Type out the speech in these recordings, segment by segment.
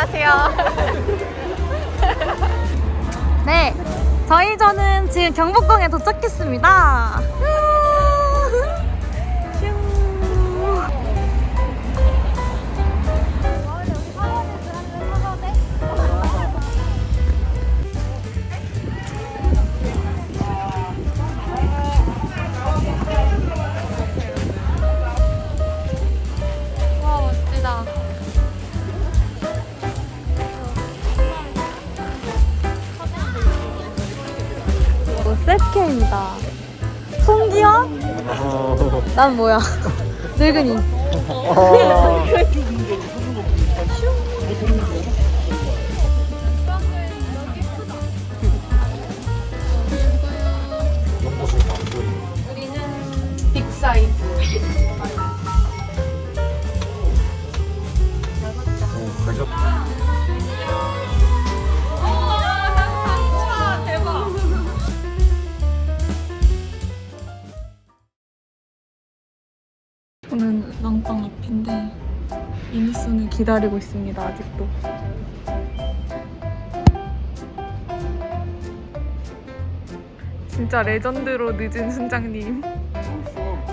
안녕하세요. 네, 저희 저는 지금 경복궁에 도착했습니다. 난 뭐야? 늙은이. 우 이니스는 기다리고 있습니다 아직도 진짜 레전드로 늦은 순장님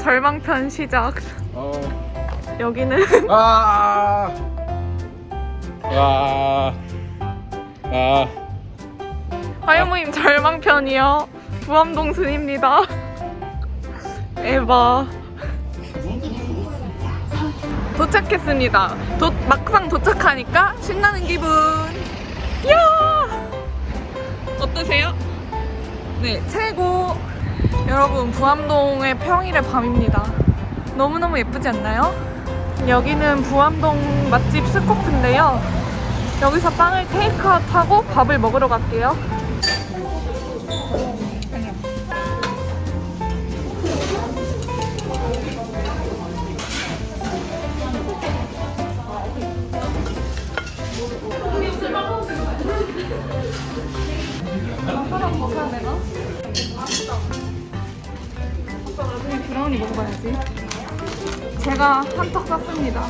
절망편 시작 어. 여기는 아. 와. 아. 화요모임 절망편이요 부암동순입니다 에바 도착했습니다. 도, 막상 도착하니까 신나는 기분. 이야! 어떠세요? 네 최고. 여러분 부암동의 평일의 밤입니다. 너무너무 예쁘지 않나요? 여기는 부암동 맛집 스코프인데요. 여기서 빵을 테이크아웃하고 밥을 먹으러 갈게요 제가 한턱 샀습니다.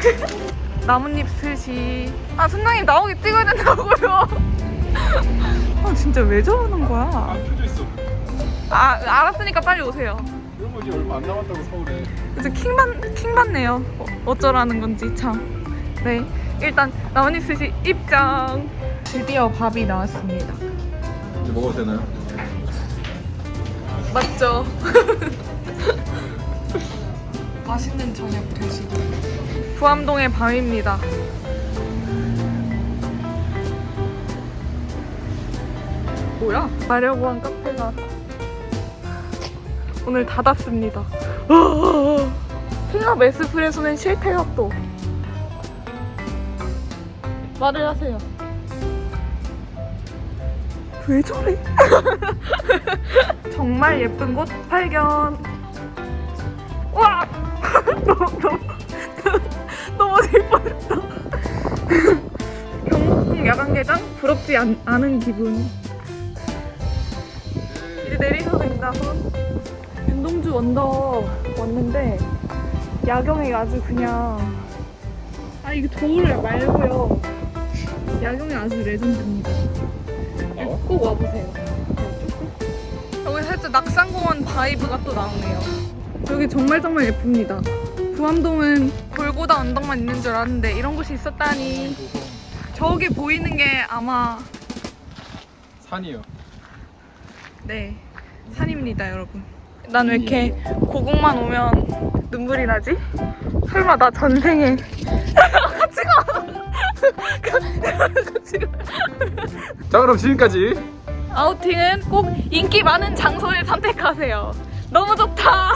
나뭇잎 스시. 아, 순장님 나오게 찍어야 된다고요. 아, 진짜 왜 저러는 거야? 안 있어. 아, 알았으니까 빨리 오세요. 이런 거 이제 얼마 안 남았다고 서울에. 이제 킹받, 킹받네요. 어, 어쩌라는 건지 참. 네. 일단 나뭇잎 스시 입장. 드디어 밥이 나왔습니다. 이제 먹어도 되나요? 맞죠? 맛있는 저녁 되시고 부암동의 밤입니다 뭐야? 가려고 한 카페가 오늘 닫았습니다 킹업 에스프레소는 싫대요 또 말을 하세요 왜 저래? 정말 예쁜 곳 발견. 와! 너무 너무 너무 예뻤다. 경복궁 야간개장 부럽지 않, 않은 기분. 이제 내리셔도 된다. 윤동주 원더 왔는데 야경이 아주 그냥 아 이게 겨울 말고요. 야경이 아주 레전드입니다. 꼭 와보세요. 여기 살짝 낙산공원 바이브가 또 나오네요. 여기 정말 정말 예쁩니다. 부암동은 골고다 언덕만 있는 줄 알았는데 이런 곳이 있었다니. 저기 보이는 게 아마 산이요. 네 산입니다, 여러분. 난 왜 이렇게 고국만 오면 눈물이 나지? 설마 나 전생에 같이 가. 같이 가. 자 그럼 지금까지 아우팅은 꼭 인기 많은 장소를 선택하세요. 너무 좋다.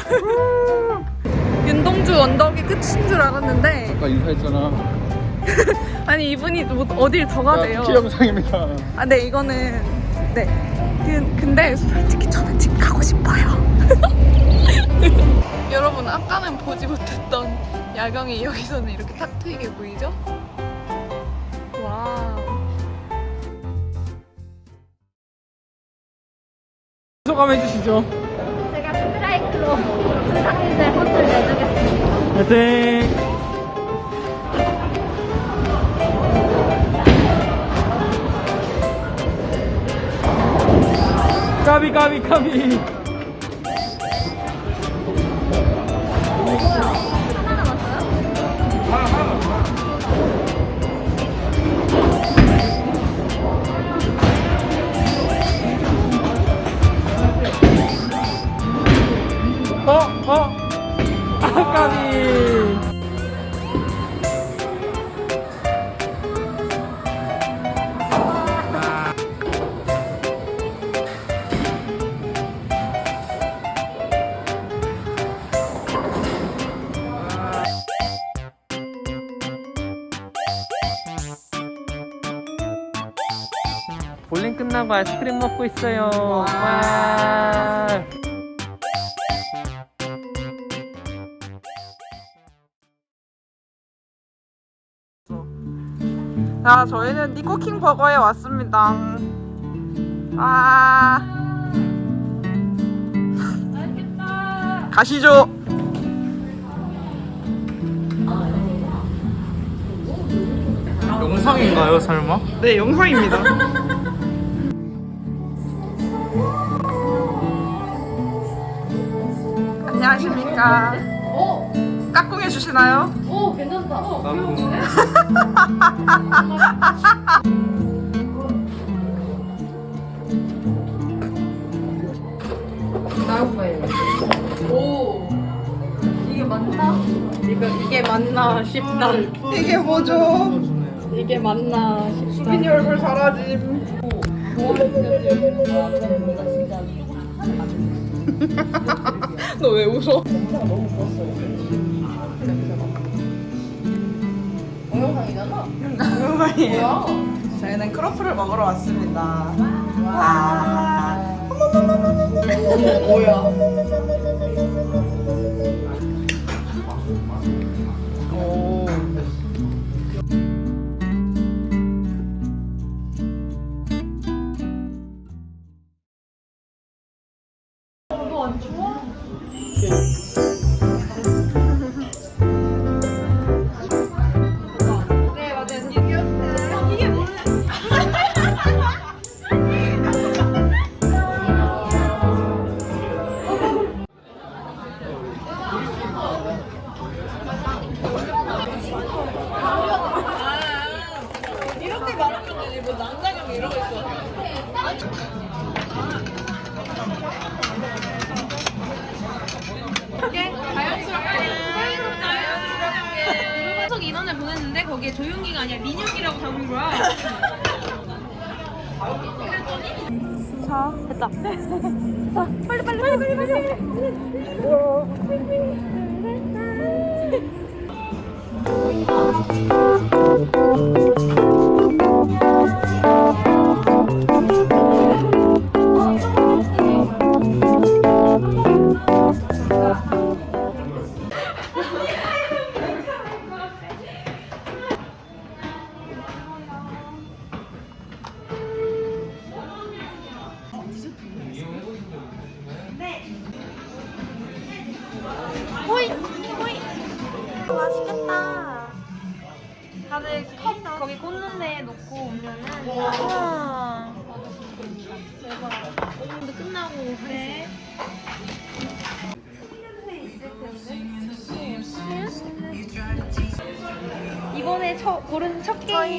윤동주 언덕이 끝인 줄 알았는데 아까 인사했잖아. 아니 이분이 뭐 어딜 더 가대요. 키 영상입니다. 아, 네 이거는 네. 그, 근데 솔직히 저는 집 가고 싶어요. 여러분 아까는 보지 못했던 야경이 여기서는 이렇게 탁 트이게 보이죠? 와우. 소감 해주시죠. 꼭 수상인들 혼쭐 내주겠습니다. 화이팅! 까비 까비 까비 끝나고 아이스크림 먹고 있어요. 와. 자, 저희는 니코킹 버거에 왔습니다. 아. 가시죠. 영상인가요, 설마? 네, 영상입니다. 안녕하십니까. 오! 까꿍해 주시나요? 오, 괜찮다. 어, 오! 이게 맞나? 이거, 이게 맞나 싶다. 이게 뭐죠? 이게 맞나 싶다. 수빈이 얼굴 사라짐. 너 왜 웃어? 동영상이잖아? 동영상이에요. 저희는 크로플을 먹으러 왔습니다. 와. 뭐야? 오. 계속 아니라 민혁이라고 적은 거야. 맛있겠다. 그래. 이번에 첫 고른 첫 게임.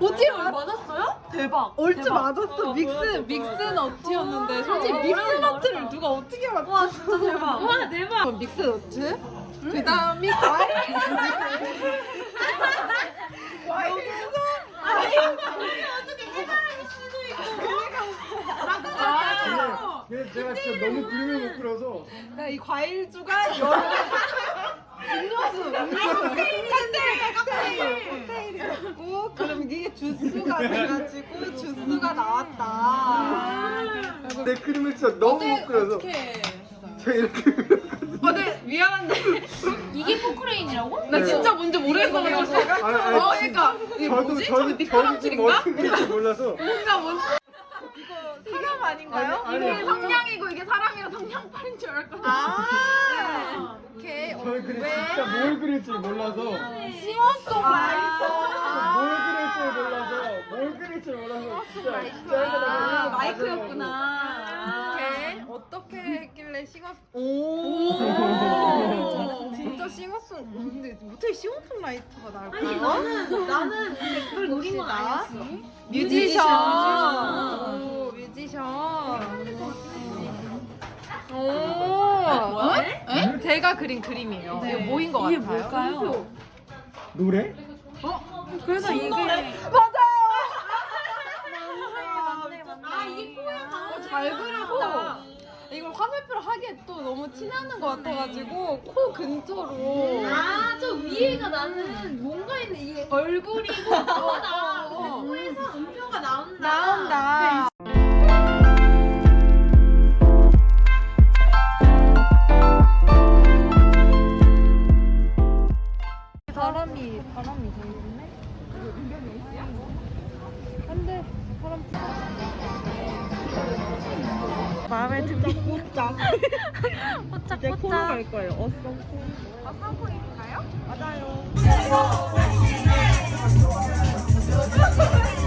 어찌 맞았어요? 대박. 얼추 맞았어. 믹스 믹스 너트였는데 솔직히 믹스 너트를 누가 어떻게 맞췄어? 와 진짜 대박. 와 대박. 믹스 너트. 그다음이 과일. 여기서 아니 어떻게 해당할 수도 있고. 아, 근데 제가 진짜 너무 그림을 못 그려서 그러니까 이 과일주가 여러 음료수, 음료수, 칵테일, 칵테일, 칵테일이고 그럼 이게 주스가 돼가지고 주스가 나왔다. 내 그림을 진짜 너무 못 그려서 제가 이렇게 그렸거든요 미안한데 이게 포크레인이라고? 나 진짜 뭔지 모르겠어. 제가 아니, 아니, 어 그러니까 이게 저도 뭐지? 저도 저기 미끄럼틀인가? 저도 뭔지 몰라서 뭔가 뭔지 아닌가요? 아니, 아니. 성냥이고 이게 사람이라 성냥팔인 줄 알았거든. 아, 오케이. 어, 저희 그림 왜? 진짜 뭘 그릴지 몰라서 싱어송라이터. 뭘 그릴지 몰라서 뭘 그릴지 몰라서 진짜 아, 마이크였구나. 어떻게 했길래 싱어 오. 진짜 싱어송 근데 어떻게 싱어송 라이터가 나올까? 아니 나는 나는 그걸 노린 건 아니었어. 뮤지션. 오, 뮤지션. 오. 뭐야? 제가 그린 그림이에요. 이거 뭐인 것 같아요? 뭘까요? 노래? 그래서 이게 아 이게 코에 잘 그렸다. 이걸 화살표로 하기에 또 너무 티나는 것 같아가지고 코 근처로. 아, 저 위에가 나는 뭔가 있는 이게 얼굴이고 코다. 코에서 음표가 나온다. 나온다. 바람이 바람이 되겠네. 안돼 바람. 마음에 든다. 뽀짝. 뽀짝 이제 코로 갈 거예요. 어썸 코인가요? 맞아요.